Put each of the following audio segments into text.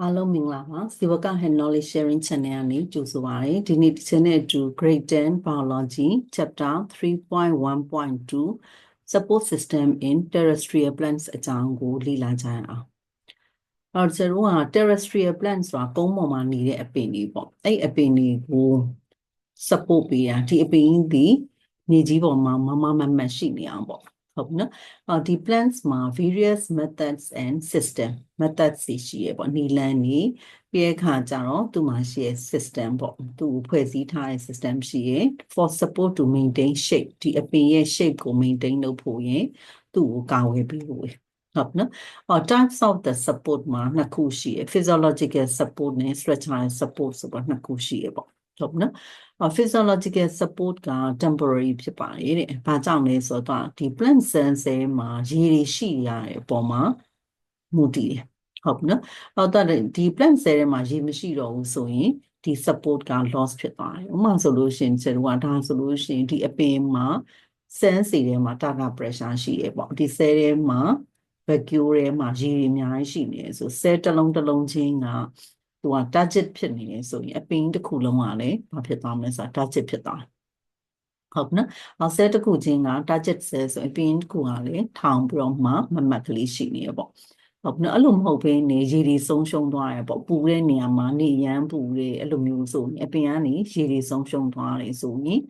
အားလုံးမင်္ဂလာပါ Siwaka Head Knowledge Sharing Channel ကနေကြိုဆိုပါရစေဒီနေ့ဒီချက်နဲ့အတူ Grade 10 Biology Chapter 3.1.2 Support System in Terrestrial Plants အကြောင်းကိုလေ့လာကြရအောင်အဲ့တော့ကျွန်တော်က terrestrial plants ဆိုတာကုန်းပေါ်မှာနေတဲ့အပင်တွေပေါ့အဲ့အပင်တွေကို support ပေးတာဒီအပင်ဒီမြေကြီးပေါ်မှာမမမမတ်ရှိနေအောင်ပေါ့ ဟုတ်ပြီနော်အော်ဒီ plants မှာ various methods and system methods တွေရှိရပေါ့နီလန်းနေပြီးတဲ့အခါကျတော့သူ့မှာရှိရ system ပေါ့သူ့ဖွဲ့စည်းထားတဲ့ system ရှိရ for support to maintain shape ဒီအပင်ရဲ့ shape ကို maintain လုပ်ဖို့ရင်သူ့ကိုကာဝယ်ပေးဖို့ပဲဟုတ်နော်အော် types of the support မှာနှစ်ခုရှိရ physiological support နဲ့ structural support ဆိုတော့နှစ်ခုရှိရပေါ့ ဟုတ်နော် physiological support က temporary ဖြစ်ပါတယ်တဲ့။ဘာကြောင့်လဲဆိုတော့ဒီ plant cells တွေမှာရေတွေရှိရတဲ့အပေါ်မှာမူတည်တယ်။ဟုတ်နော်။အော်တော့ဒီ plant cell တွေမှာရေမရှိတော့ဘူးဆိုရင်ဒီ support က loss ဖြစ်သွားတယ်။ဥပမာဆိုလို့ရှိရင်ကျွန်တော်ကဒါဆိုလို့ရှိရင်ဒီအပင်မှာ cell စီထဲမှာ target pressure ရှိတယ်ပေါ့။ဒီ cell ထဲမှာ vacuole ထဲမှာရေတွေအများကြီးရှိနေတယ်ဆို cell တစ်လုံးတစ်လုံးချင်းက သူက target ဖြစ်နေတယ်ဆိုရင်အပင်တစ်ခုလုံးကလည်းဘာဖြစ်သွားမလဲဆိုတာ target ဖြစ်သွားဟုတ်နော်။အော် cell တစ်ခုချင်းက target cell ဆိုရင်အပင်တစ်ခုကလည်းထောင်ပြီးတော့မှမမတ်ကလေးရှိနေရပေါ့။ဟုတ်နော်အဲ့လိုမဟုတ်ဘဲနေရေတွေဆုံးရှုံးသွားရပေါ့ပူတဲ့နေရာမှာနေရမ်းပူတဲ့အဲ့လိုမျိုးဆိုရင်အပင်ကနေရေတွေဆုံးရှုံးသွားတယ်ဆိုရင်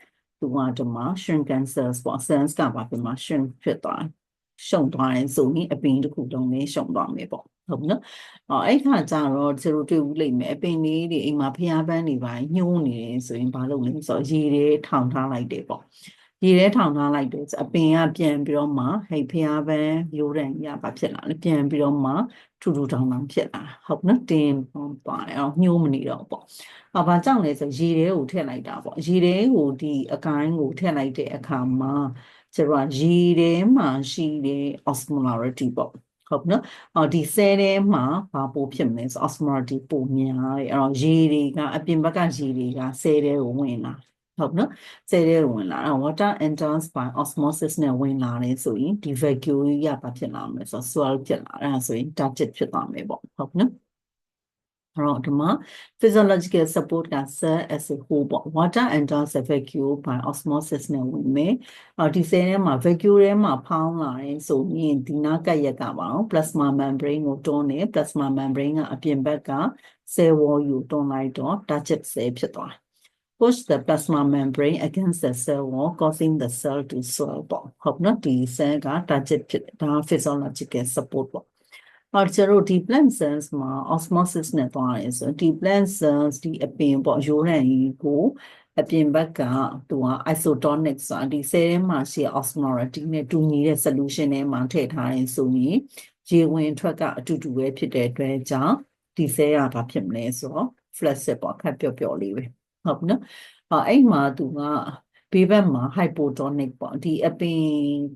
သူကဒီမှာ shrunken cells ပေါ့ cells ကဘာဖြစ်မှာ shrink ဖြစ်သွားတယ်။ရှုံသွားရင်ဆိုရင်အပင်တစ်ခုလုံးလည်းရှုံသွားမယ်ပေါ့ ဟုတ်နော်အော်အဲ့ခါကျတော့ကျတို့တွေ့ဘူးလိမ့်မယ်အပင်လေးတွေအိမ်မှာဖျားပန်းနေပါညှိုးနေတယ်ဆိုရင်ဘာလုပ်လဲဆိုတော့ရေတွေထောင်ထားလိုက်တယ်ပေါ့ရေထဲထောင်ထားလိုက်တယ်ဆိုအပင်ကပြန်ပြီးတော့မှဟိတ်ဖျားပန်းရိုးတန်ရပါဖြစ်လာတယ်ပြန်ပြီးတော့မှထူထူထောင်ထောင်ဖြစ်လာဟုတ်နော်တင်းသွားတယ်အောင်ညှိုးမနေတော့ပေါ့အဘာကြောင့်လဲဆိုရေထဲကိုထည့်လိုက်တာပေါ့ရေထဲကိုဒီအကိုင်းကိုထည့်လိုက်တဲ့အခါမှာကျတော့ရေထဲမှာရှိတဲ့ osmolarity ပေါ့ ဟုတ်နော်အော်ဒီဆဲထဲမှာဘာပိုဖြစ်မလဲဆို osmolarity ပိုများတယ်အဲ့တော့ရေတွေကအပြင်ဘက်ကရေတွေကဆဲထဲကိုဝင်လာဟုတ်နော်ဆဲထဲဝင်လာအဲ့ water enters by osmosis နဲ့ဝင်လာတယ်ဆိုရင်ဒီ vacuole ရပါဖြစ်လာမယ်ဆို swell ဖြစ်လာအဲ့ဒါဆိုရင် target ဖြစ်သွားမယ်ပေါ့ဟုတ်နော် အဲ့တော့ဒီမှာ physiological support က cell as a whole ပေါ့ water enters the vacuole by osmosis နဲ့ဝင်မယ်အော်ဒီ cell ထဲမှာ vacuole ထဲမှာဖောင်းလာရင်ဆိုရင်ဒီနာကရက်ကပါအောင် plasma membrane ကိုတွန်းတယ် plasma membrane ကအပြင်ဘက်က cell wall ကိုတွန်းလိုက်တော့ target cell ဖြစ်သွားတယ် push the plasma membrane against the cell wall causing the cell to swell ပေါ့ဟုတ်နော်ဒီ cell က target ဖြစ်ဒါ physiological support ပေါ့ အော်ကျတော့ဒီ plant cells မှာ osmosis နဲ့သွားတယ်ဆိုဒီ plant cells ဒီအပင်ပေါ့ရိုးရံကြီးကိုအပြင်ဘက်ကသူက isotonic ဆိုတာဒီ cell ထဲမှာရှိ osmolarity နဲ့တူညီတဲ့ solution ထဲမှာထည့်ထားရင်ဆိုရင်ရေဝင်ထွက်ကအတူတူပဲဖြစ်တဲ့အတွက်ကြောင့်ဒီ cell ကဘာဖြစ်မလဲဆိုတော့ flaccid ပေါ့ခက်ပျော့ပျော့လေးပဲဟုတ်နော်အော်အဲ့မှာသူကဘေးဘက်မှာ hypotonic ပေါ့ဒီအပင်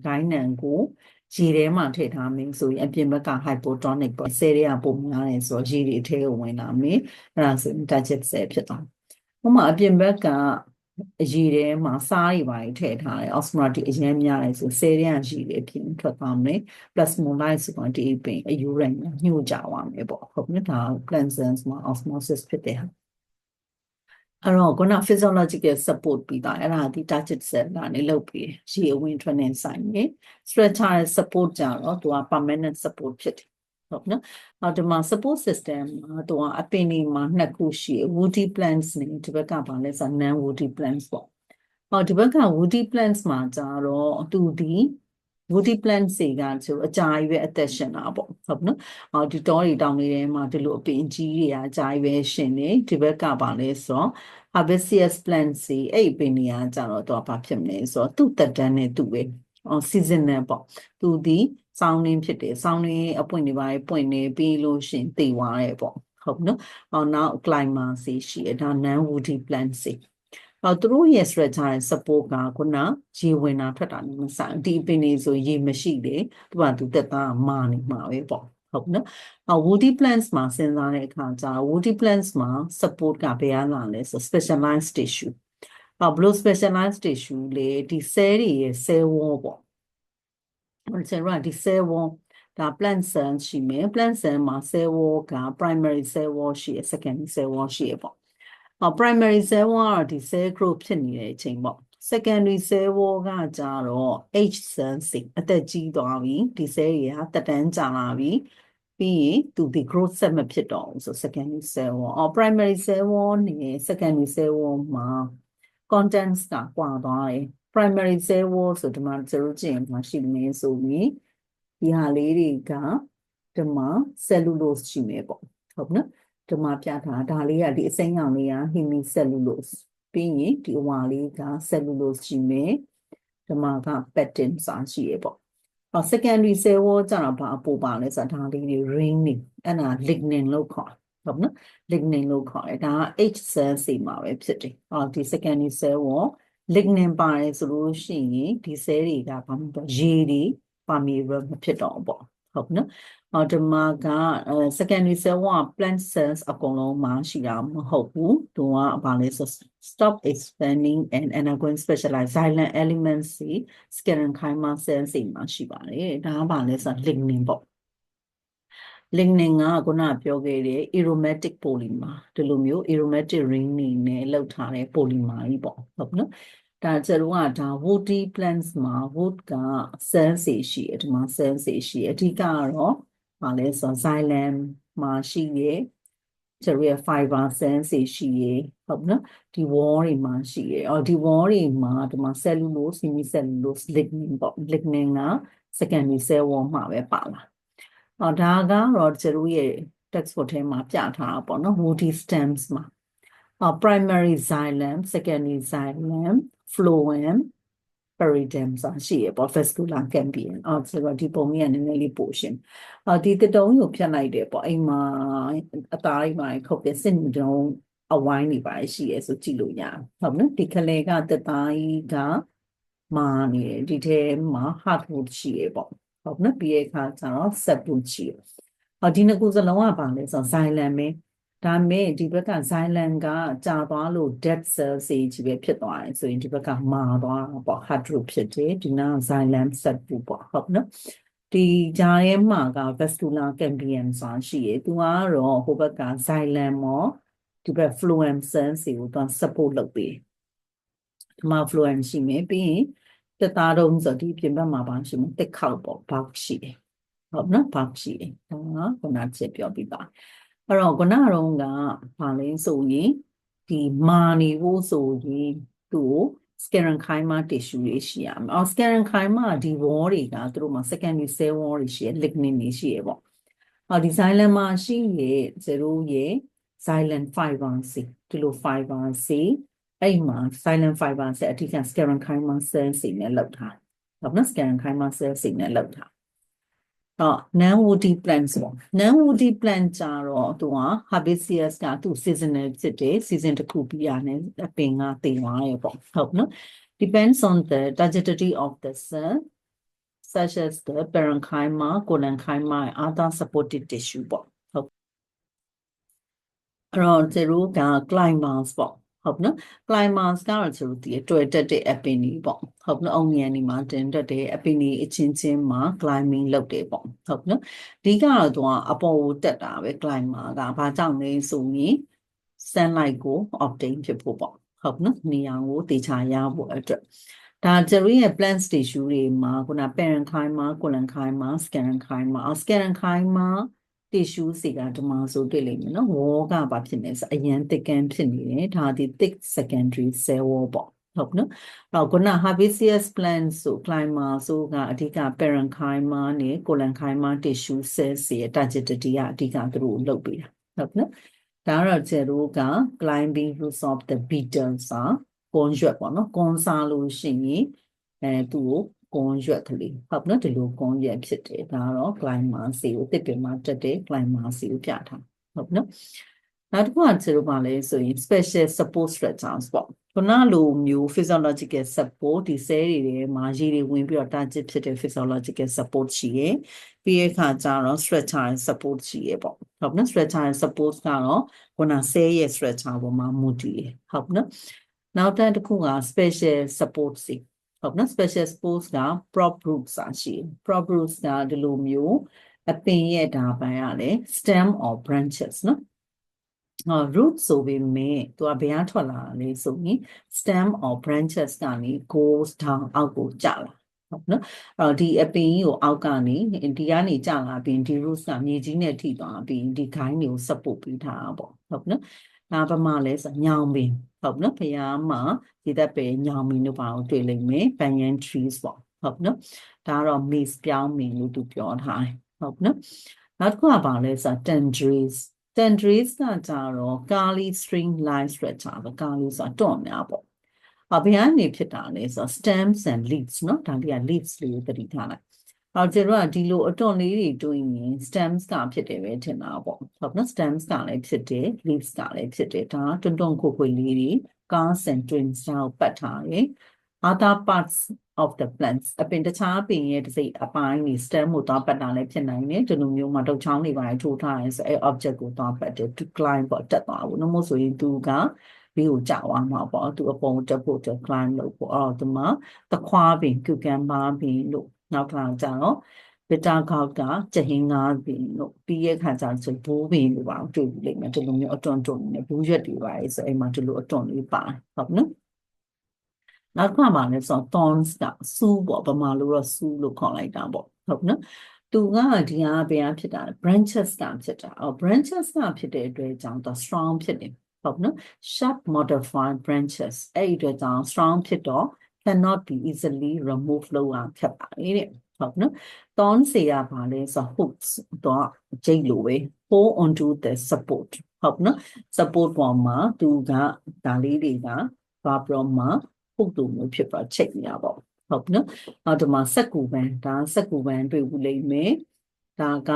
ဂိုင်းနံကို ရေထဲမှာထည့်ထားမယ်ဆိုရင်အပြင်ဘက်က hypotonic ပေါ့ဆဲတွေကပုံများတယ်ဆိုတော့ရေတွေအထဲကိုဝင်လာမယ်အဲ့ဒါဆိုရင် digest ဆဲဖြစ်သွားဥပမာအပြင်ဘက်ကအရေထဲမှာစားတွေပါထည့်ထားတယ် osmolarity အရင်များတယ်ဆိုဆဲတွေကရေတွေအပြင်ထွက်သွားမယ် plasmolyte ဆိုတော့ဒီအပင်အယူရန်ညှို့ကြသွားမယ်ပေါ့ဟုတ်ပြီဒါ plant cells မှာ osmosis ဖြစ်တဲ့ဟာ အဲ့တော့ခုန physiological support ပြီးတာအဲ့ဒါဒီ target cell ကနေလုပ်ပြီးရေအဝင်ထွက်နေဆိုင်နေ structural support ကြတော့သူက permanent support ဖြစ်တယ်ဟုတ်နော်အော်ဒီမှာ support system မှာသူကအပင်ဒီမှာနှစ်ခုရှိ woody plants နဲ့ဒီဘက်ကဘာလဲဆို non woody plants ပေါ့ဟောဒီဘက်က woody plants မှာကြတော့သူဒီ woody plants တွေကကျတော့အကြာကြီးပဲအသက်ရှင်တာပေါ့ဟုတ်နော်အော်ဒီတောတွေတောင်တွေထဲမှာဒီလိုအပင်ကြီးတွေအကြာကြီးပဲရှင်နေဒီဘက်ကပါလဲဆိုတော့ herbaceous plants တွေအဲ့ပင်တွေကကြတော့တော့ဘာဖြစ်မလဲဆိုတော့သူ့တက်တန်းနဲ့သူ့ပဲအော် seasonal ပေါ့သူဒီစောင်းရင်းဖြစ်တယ်စောင်းရင်းအပွင့်တွေပါပွင့်နေပြီးလို့ရှင်တည်သွားတယ်ပေါ့ဟုတ်နော်အော်နောက် climber စီရှိတယ်ဒါ non woody plants တွေ အော်သူတို့ရဲ့ structure support ကခုနရေဝင်တာထွက်တာမဆိုင်ဒီပင်နေဆိုရေမရှိလေသူကသူတက်သားမာနေမှာပဲပေါ့ဟုတ်နော်အ woody plants မှာစဉ်းစားတဲ့အခါကျတော့ woody plants မှာ support ကဘယ်ရလာလဲဆို specialized tissue အဘလို့ specialized tissue လေဒီ cell တွေရဲ့ cell wall ပေါ့ဟိုဆယ်ရဒီ cell wall ဒါ plant cell ရှိမယ် plant cell မှာ cell wall က primary cell wall ရှိရယ် secondary cell wall ရှိရယ်ပေါ့ဟော primary cell wall ကတော့ဒီ cell growth ဖြစ်နေတဲ့အချိန်ပေါ့ secondary cell wall ကကြတော့ H cell စီအသက်ကြီးသွားပြီဒီ cell တွေကတက်တန်းကြာလာပြီပြီးရင်သူဒီ growth ဆက်မဖြစ်တော့ဘူးဆို secondary cell wall အော် primary cell wall နဲ့ secondary cell wall မှာ contents ကကွာသွားတယ် primary cell wall ဆိုဒီမှာကျတို့ကြည့်ရင်မရှိနေဆိုပြီးဒီဟာလေးတွေကဒီမှာ cellulose ရှိမယ်ပေါ့ဟုတ်နော် ဒီမှာပြထားဒါလေးကဒီအစိမ်းရောင်လေးက hemicellulose ပြီးရင်ဒီအဝါလေးက cellulose ရှိမယ်ဒီမှာက pectin စာရှိရပေါ့အော် secondary cell wall ကျတော့ဘာအပူပါလဲဆိုတာဒါလေးတွေ ring နေအဲ့ဒါ lignin လို့ခေါ်ဟုတ်နော် lignin လို့ခေါ်တယ်ဒါက H cell စီမှာပဲဖြစ်တယ်အော်ဒီ secondary cell wall lignin ပါတယ်ဆိုလို့ရှိရင်ဒီ cell တွေကဘာမှမပြောရေတွေ permeable မဖြစ်တော့ဘူးပေါ့ ဟုတ်နော်အော်ဒီမှာက secondary cell က plant cells အကုန်လုံးမှာရှိတာမဟုတ်ဘူးသူကဘာလဲဆို stop expanding and undergoing specialized xylem elements စီ sclerenchyma cells စီမှာရှိပါတယ်ဒါကဘာလဲဆို lignin ပေါ့ lignin ကခုနပြောခဲ့တဲ့ aromatic polymer ဒီလိုမျိုး aromatic ring နေနဲ့လောက်ထားတဲ့ polymer ကြီးပေါ့ဟုတ်နော် ဒါကျတော့ကဒါ woody plants မှာ wood က cell စီရှိတယ်ဒီမှာ cell စီရှိတယ်အဓိကကတော့ဘာလဲဆို xylem မှာရှိရဲ့ကျတော့ fiber cell စီရှိရဲ့ဟုတ်နော်ဒီ wall တွေမှာရှိရဲ့အော်ဒီ wall တွေမှာဒီမှာ cellulose semicellulose lignin ပေါ့ lignin က secondary cell wall မှာပဲပါလာအော်ဒါကတော့ကျတို့ရဲ့ textbook ထဲမှာပြထားတာပေါ့နော် woody stems မှာအော် primary xylem secondary xylem phloem peridem ဆိုတာရှိရပေါ့ vascular cambium အော်ဆိုတော့ဒီပုံကြီးကနည်းနည်းလေးပိုရှင်းအော်ဒီတတုံးကိုဖြတ်လိုက်တယ်ပေါ့အိမ်မှာအသားအိမ်မှာခုတ်တဲ့စစ်တုံးအဝိုင်းနေပါရှိရဆိုကြည့်လို့ရတယ်ဟုတ်နော်ဒီခလေကတသားကြီးကမာနေတယ်ဒီထဲမှာ hardwood ရှိရပေါ့ဟုတ်နော်ပြီးရဲ့အခါကျတော့ sapwood ရှိရအော်ဒီနှစ်ခုစလုံးကပါလဲဆို xylem ပဲ ဒါမဲ့ဒီဘက်က xylem ကကြာသွားလို့ dead cell စီကြီးပဲဖြစ်သွားတယ်ဆိုရင်ဒီဘက်ကမာသွားတာပေါ့ hydro ဖြစ်တယ်ဒီနာ xylem set ဘူးပေါ့ဟုတ်နော်ဒီဂျာရဲမှာက vascular cambium ဆိုတာရှိရယ်သူကတော့ဟိုဘက်က xylem ရောဒီဘက် phloem cell စီကိုသူ support လုပ်ပေးဒီမှာ phloem ရှိမယ်ပြီးရင်တသားတုံးဆိုဒီပြင်ဘက်မှာပါရှိမယ်တစ်ခေါက်ပေါ့ box ရှိတယ်ဟုတ်နော် box ရှိတယ်ဒါကခုနချက်ပြောပြီးပါ အဲ့တော့ခုနကတော့ကဘာလဲဆိုရင်ဒီမာနေဖို့ဆိုရင်သူ့ sclerenchyma tissue တွေရှိရမယ်။အော် sclerenchyma ဒီ wall တွေကသူတို့မှာ secondary cell wall တွေရှိရ lignin တွေရှိရပေါ့။အော်ဒီ xylem မှာရှိရ0ရဲ့ xylem fiber C ဒီလို fiber C အဲ့မှာ xylem fiber C အထူးက sclerenchyma cell စီနဲ့လောက်ထား။ဟုတ်နော် sclerenchyma cell စီနဲ့လောက်ထား တော့ non woody plants ပေါ့ non woody plant ကြတော့သူက herbaceous ကသူ seasonal ဖြစ်တယ် season တစ်ခုပြီးရတယ်အပင်ကတည်သွားရပေါ့ဟုတ်နော် depends on the digestivity of the cell such as the parenchyma collenchyma and other supportive tissue ပေါ့ဟုတ်အဲ့တော့သူတို့က climax ပေါ့ ဟုတ်နော် climax ကတော့ကျတို့ဒီတွေ့တက်တဲ့အပင်ကြီးပေါ့ဟုတ်နော်အုံဉဏ်ဒီမှာတင်တက်တဲ့အပင်ကြီးအချင်းချင်းမှာ climbing လုပ်တယ်ပေါ့ဟုတ်နော်အဓိကတော့သူကအပေါ်ကိုတက်တာပဲ climber ကဘာကြောင့်လဲဆိုရင် sunlight ကို obtain ဖြစ်ဖို့ပေါ့ဟုတ်နော်နေရာကိုတေချာရဖို့အတွက်ဒါကျရီရဲ့ plant tissue တွေမှာခုန parenchyma collenchyma sclerenchyma sclerenchyma tissue တွေကဒီမှာဆိုတွေ့လိမ့်မယ်နော် wall ကဘာဖြစ်နေဆိုအရန် thicken ဖြစ်နေတယ်ဒါဒီ thick secondary cell wall ပေါ့ဟုတ်နော်အဲ့တော့ခုန herbaceous plants ဆို climber ဆိုကအဓိက parenchyma နဲ့ collenchyma tissue cells ရဲ့ digestivity ကအဓိကသူတို့လုပ်ပေးတာဟုတ်နော်ဒါတော့ကျတို့က climbing roots of the beetle စာကွန်ရွက်ပေါ့နော်ကွန်စားလို့ရှိရင်အဲသူ့ကို ကွန်ရွက်ကလေးဟုတ်နော်ဒီလိုကွန်ရွက်ဖြစ်တယ်ဒါကတော့ climber စီကိုတစ်ပင်မှာတက်တဲ့ climber စီကိုပြထားဟုတ်နော်နောက်တစ်ခုကကျတော့ပါလဲဆိုရင် special support structures ပေါ့ခုနလိုမျိုး physiological support ဒီ cell တွေထဲမှာရေတွေဝင်ပြီးတော့ target ဖြစ်တဲ့ physiological support ရှိရယ်ပြီးရဲ့အခါကျတော့ structure support ရှိရယ်ပေါ့ဟုတ်နော် structure support ကတော့ခုန cell ရဲ့ structure ပေါ်မှာမူတည်ရယ်ဟုတ်နော်နောက်တစ်ခုက special support စီ ဟုတ်နော် special sports က prop groups อ่ะရှိ prop groups ကဒီလိုမျိုးအပင်ရဲ့ဒါပန်ရလဲ stem or branches နော်အော် root ဆိုပေမဲ့သူကဘယ်ကထွက်လာတာလဲဆိုရင် stem or branches ကနေ goes down အောက်ကိုကျလာဟုတ်နော်အဲ့တော့ဒီအပင်ကြီးကိုအောက်ကနေဒီကနေကျလာပြီးဒီ roots ကမြေကြီးနဲ့ထိသွားပြီးဒီ guide တွေကို support ပေးထားတာပေါ့ဟုတ်နော်ဒါပမာလဲဆိုညောင်ပင် ဟုတ်နော်ဖျားမှာဒီသက်ပဲညောင်မီတို့ပါအောင်တွေ့လိမ့်မယ် banyan trees ပေါ့ဟုတ်နော်ဒါကတော့ maize ပြောင်းမီလို့သူပြောထားတယ်ဟုတ်နော်နောက်တစ်ခုကဘာလဲဆိုတော့ tendrils tendrils ကကြတော့ kali string line stretcher ပဲ kali ဆိုတာတွန့်များပေါ့အဘယ်အနေဖြစ်တာလဲဆိုတော့ stems and leaves နော်ဒါလေးက leaves လေးကိုသတိထားလိုက် အော်ကျတော့ကဒီလိုအတွန့်လေးတွေတွင်းရင် stems ကဖြစ်တယ်ပဲထင်တာပေါ့။ဟုတ်နော် stems ကလည်းဖြစ်တယ် leaves ကလည်းဖြစ်တယ်ဒါတွန့်တွန့်ခွခွလေးတွေ cars and twins တောက်ပတ်ထားတယ်။ other parts of the plants အပင်တခြားပင်ရဲ့တစ်စိတ်အပိုင်းนี่ stem ကိုသွားပတ်တာလည်းဖြစ်နိုင်တယ်ဒီလိုမျိုးမှာတုတ်ချောင်းတွေပါထိုးထားရင်ဆိုအဲ object ကိုသွားပတ်တယ် to climb ပေါ့တက်သွားဘူးနော်မို့ဆိုရင်သူကဘေးကိုကြာသွားမှာပေါ့သူအပေါ်တက်ဖို့တက် climb လို့ပေါ့အော်ဒီမှာသခွားပင် cucumber ပင်လို့ နောက်တစ်ခါကျတော့ဗီတာကောက်ကကျဟင်းငါးပင်လို့ပြီးရဲ့ခါကျဆိုဘိုးပင်လို့ပါတွေ့ပြီလိမ့်မယ်ဒီလိုမျိုးအတွန့်တွန့်နေဘူးရက်တွေပါလေဆိုအိမ်မှာဒီလိုအတွန့်လေးပါဟုတ်နော်နောက်ကမှလည်းဆိုတော့ thorns ကစူးပေါ့ဗမာလိုတော့စူးလို့ခေါ်လိုက်တာပေါ့ဟုတ်နော်သူကဒီဟာဘယ်ဟာဖြစ်တာ branches ကဖြစ်တာအော် branches ကဖြစ်တဲ့အတွက်ကြောင့်တော့ strong ဖြစ်တယ်ဟုတ်နော် sharp modified branches အဲ့ဒီအတွက်ကြောင့် strong ဖြစ်တော့ cannot be easily removed လို့အောင်ဖြစ်ပါတယ်တဲ့ဟုတ်နော် thorn စေရပါလဲဆို hooks တော့ကျိတ်လိုပဲ hold onto the support ဟုတ်နော် support ပေါ်မှာသူကဒါလေးတွေကဘာပြမပုတ်တူမျိုးဖြစ်ပါချိတ်နေရပါဟုတ်နော်နောက်ဒီမှာစက်ကူပန်းဒါစက်ကူပန်းတွေ့ဘူးလိမ့်မယ်ဒါက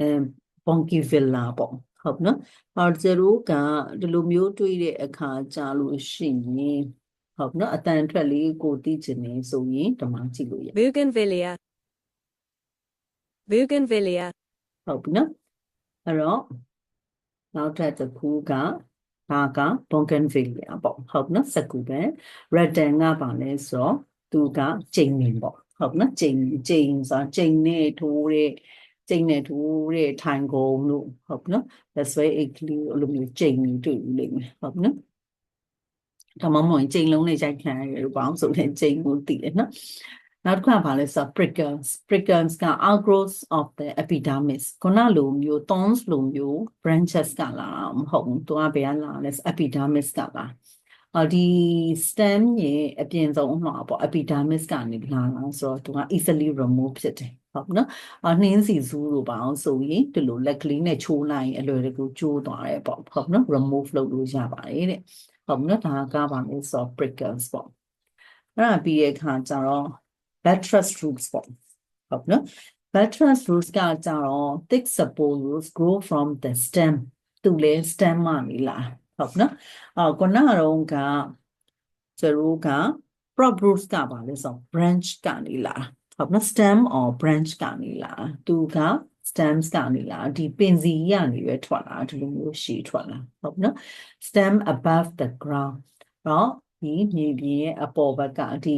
အဲ bonky villa ပေါ့ဟုတ်နော်ဟောကျတို့ကဒီလိုမျိုးတွေ့တဲ့အခါကြာလို့ရှိရင် ဟုတ်နော်အတန်ထွက်လေးကိုသိချင်နေဆိုရင်ဒီမှာကြည့်လို့ရ Bougainvillea. Bougainvillea. ဟုတ်ပြီနော်အဲ့တော့နောက်ထပ်တစ်ခုကဒါက bougainvillea ပေါ့ဟုတ်နော်စကူပဲ redden ကပါလဲဆိုတော့သူကကျိန်နေပေါ့ဟုတ်နော်ကျိန်ကျိန်ဆိုကျိန်နဲ့ထိုးတဲ့ကျိန်နဲ့ထိုးတဲ့ထိုင်ကုန်လို့ဟုတ်နော် that's why အိတ်ကလေးလိုမျိုးကျိန်နေတွေ့လိမ့်မယ်ဟုတ်နော် ဒါမှမဟုတ်ကျိန်လုံးနဲ့ရိုက်ခံရလို့ပေါ့ဆိုရင်ကျိန်ကိုတည်တယ်နော်နောက်တစ်ခါပါလဲဆို prickles prickles က outgrowths of the epidermis ခုနလိုမျိုး thorns လိုမျိုး branches ကလာမဟုတ်ဘူးသူကဘယ်ကလာလဲ epidermis ကလာအော်ဒီ stem ရဲ့အပြင်ဆုံးအမှားပေါ့ epidermis ကနေလာတာဆိုတော့သူက easily remove ဖြစ်တယ်ဟုတ်နော်အနှင်းစီစူးလို့ပါအောင်ဆိုရင်ဒီလိုလက်ကလေးနဲ့ချိုးလိုက်ရင်အလွယ်တကူကျိုးသွားတယ်ပေါ့ဟုတ်နော် remove လုပ်လို့ရပါတယ်တဲ့ ဟုတ်နော်ဒါကပါလို့ဆို prickles ပေါ့အဲ့ဒါပြီးရဲ့အခါကျတော့ buttress roots ပေါ့ဟုတ်နော် buttress roots ကကြတော့ thick support roots grow from the stem သူလဲ stem မှနေလာဟုတ်နော်အော်ခုနကတော့ကကျတို့က prop roots ကပါလဲဆို branch ကနေလာဟုတ်နော် stem or branch ကနေလာသူက stems ကနေလာဒီပင်စီကနေပဲထွက်လာဒီလိုမျိုးရှည်ထွက်လာဟုတ်နော် stem above the ground တော့ဒီမြေပြင်ရဲ့အပေါ်ဘက်ကဒီ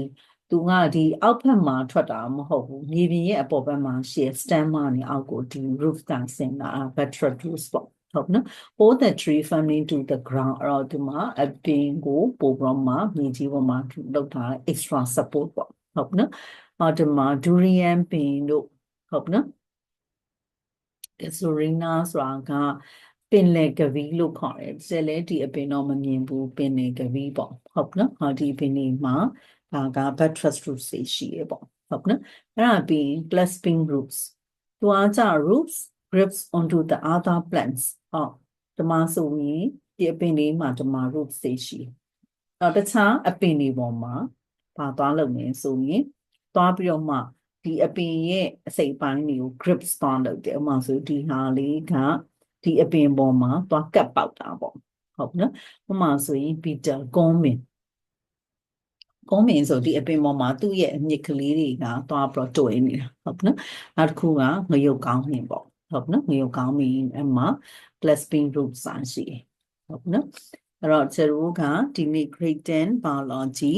သူကဒီအောက်ဘက်မှာထွက်တာမဟုတ်ဘူးမြေပြင်ရဲ့အပေါ်ဘက်မှာရှည် stem ကနေအောက်ကိုဒီ roof ကဆင်းလာ buttress roots ပေါ့ဟုတ်နော် hold the tree firmly to the ground အဲ့တော့ဒီမှာအပင်ကိုပို့ပြီးတော့မှမြေကြီးပေါ်မှာလောက်ထား extra support ပေါ့ဟုတ်နော်အော်ဒီမှာ durian ပင်တို့ဟုတ်နော် Casuarina ဆိုတာကပင်လယ်ကဗီလို့ခေါ်တယ်။ကျဲလဲဒီအပင်တော့မမြင်ဘူးပင်လယ်ကဗီပေါ့ဟုတ်နော်။ဟောဒီပင်ဒီမှာဒါက buttress roots တွေရှိရပေါ့ဟုတ်နော်။အဲ့ဒါပြီး clasping roots သူကကြ roots grips onto the other plants ဟောဒီမှာဆိုရင်ဒီအပင်လေးမှာဒီမှာ roots တွေရှိ။အော်တခြားအပင်တွေပေါ်မှာပါသွားလို့နေဆိုရင်သွားပြီးတော့မှ ဒီအပင်ရဲ့အစိပ်ပိုင်းတွေကို grips သွားလုပ်တယ်ဥပမာဆိုဒီဟာလေးကဒီအပင်ပေါ်မှာသွားကပ်ပေါက်တာပေါ့ဟုတ်နော်ဥပမာဆိုရင် Peter ကုန်းမင်ကုန်းမင်ဆိုဒီအပင်ပေါ်မှာသူ့ရဲ့အမြစ်ကလေးတွေကသွားပြီးတော့တွေ့နေတာဟုတ်နော်နောက်တစ်ခုကငရုတ်ကောင်းမင်ပေါ့ဟုတ်နော်ငရုတ်ကောင်းမင်အမှ clasping root စာရှိဟုတ်နော်အဲ့တော့ကျတို့ကဒီနေ့ grade 10 biology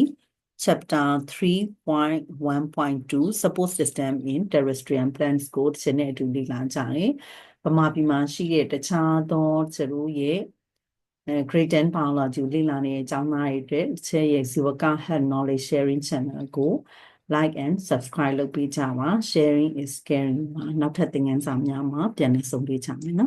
chapter 3.1.2 support system in terrestrial plants ကိုတစ်ချက်နဲ့အတူလေ့လာကြတယ်။ဗမာပြည်မှာရှိတဲ့တခြားသောကျတို့ရဲ့အဲ grade 10 biology ကိုလေ့လာနေတဲ့အကြောင်းသားတွေအတွက်တစ်ချက်ရဲ့ Zivaka Health Knowledge Sharing Channel ကို like and subscribe လုပ်ပေးကြပါ sharing is caring မှာနောက်ထပ်သင်ခန်းစာများမှာပြန်လည်ဆုံတွေ့ကြမယ်နော်